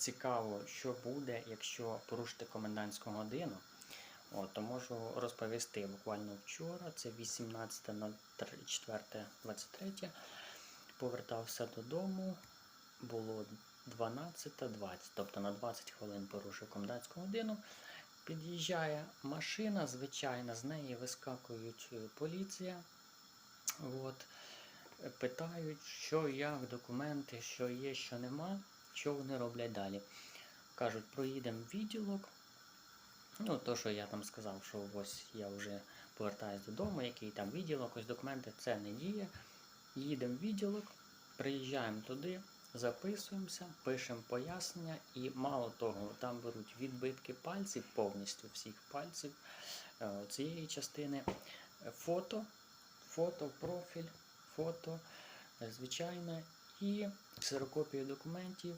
Цікаво, що буде, якщо порушити комендантську годину. От, то можу розповісти буквально вчора, це 18.04.23. Повертався додому, було 12.20, тобто на 20 хвилин порушив комендантську годину. Під'їжджає машина, звичайно, з неї вискакують е, поліція. От, питають, що як, документи, що є, що нема, що вони роблять далі. Кажуть, проїдемо відділок. Ну, то, що я там сказав, що ось я вже повертаюсь додому, який там відділок, ось документи, це не діє. Їдемо в відділок, приїжджаємо туди, записуємося, пишемо пояснення, і мало того, там беруть відбитки пальців, повністю всіх пальців е, цієї частини, фото, фото, профіль, фото, е, звичайно, і ксерокопію документів